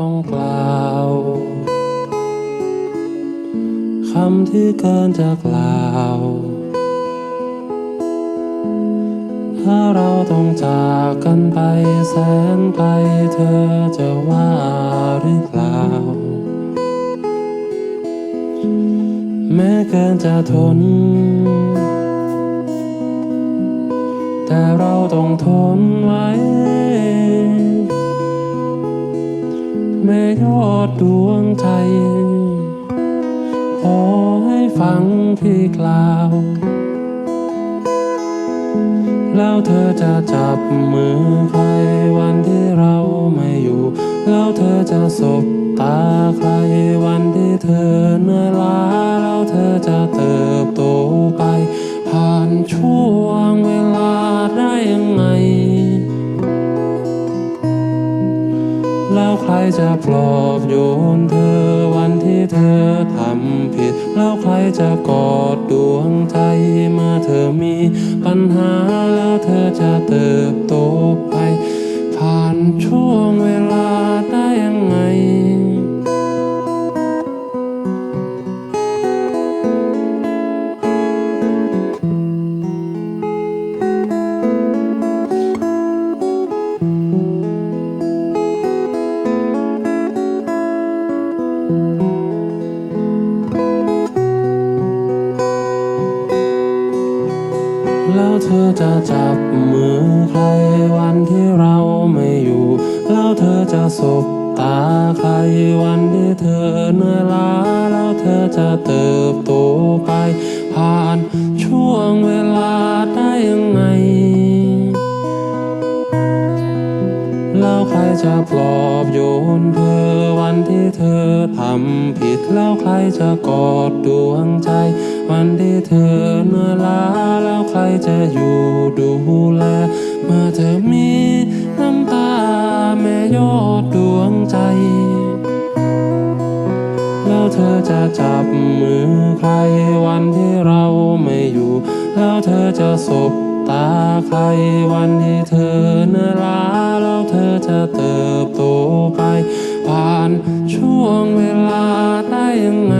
ต้องกล่าวคำที่เกินจะกล่าว ถ้าเราต้องจากกันไปแสนไกลเธอจะว่าหรือเปล่า แม้เกินจะทน แต่เราต้องทนไว้ ดวงใจ ขอให้ฟังพี่กล่าว แล้วเธอจะจับมือใครวันที่เราไม่อยู่ แล้วเธอจะสบตาใครวันที่เธอเหนื่อยล้าแล้วเธอจะเติบโตไป ผ่านช่วงเวลา แล้วใครจะปลอบโยนเธอวันที่เธอทำผิด แล้วใครจะกอดดวงใจเมื่อเธอมีปัญหาแล้วเธอจะเติบโตไป ผ่านช่วง อจะจับมือใครวันที่เราไม่อยู่ แล้วเธอจะสบตาใครวันที่เธอเหนื่อยล้าแล้วเธอจะเติบโตไป ผ่านช่วงเวลา จะปลอบโยนเธอวันที่เธอทำผิดแล้วใครจะกอดดวงใจ วันที่เธอเนื่อลาแล้วใครจะอยู่ดูแล เมื่อเธอมีน้ำตาแม่ยอดดวงใจ แล้วเธอจะจับมือใครวันที่เราไม่อยู่ แล้วเธอจะสบตาใครวันที่เธอ ยังไง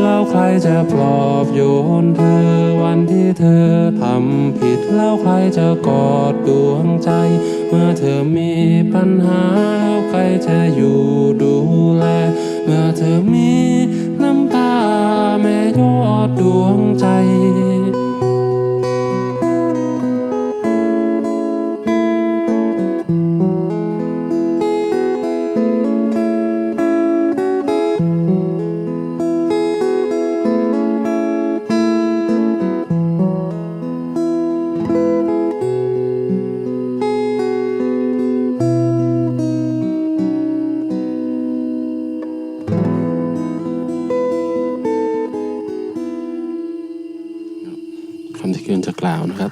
แล้วใครจะปลอบโยนเธอวันที่เธอทำผิด แล้วใครจะกอดดวงใจ เมื่อเธอมีปัญหาแล้วใครจะอยู่ดูแล เมื่อเธอมี เกินจะกล่าวนะครับ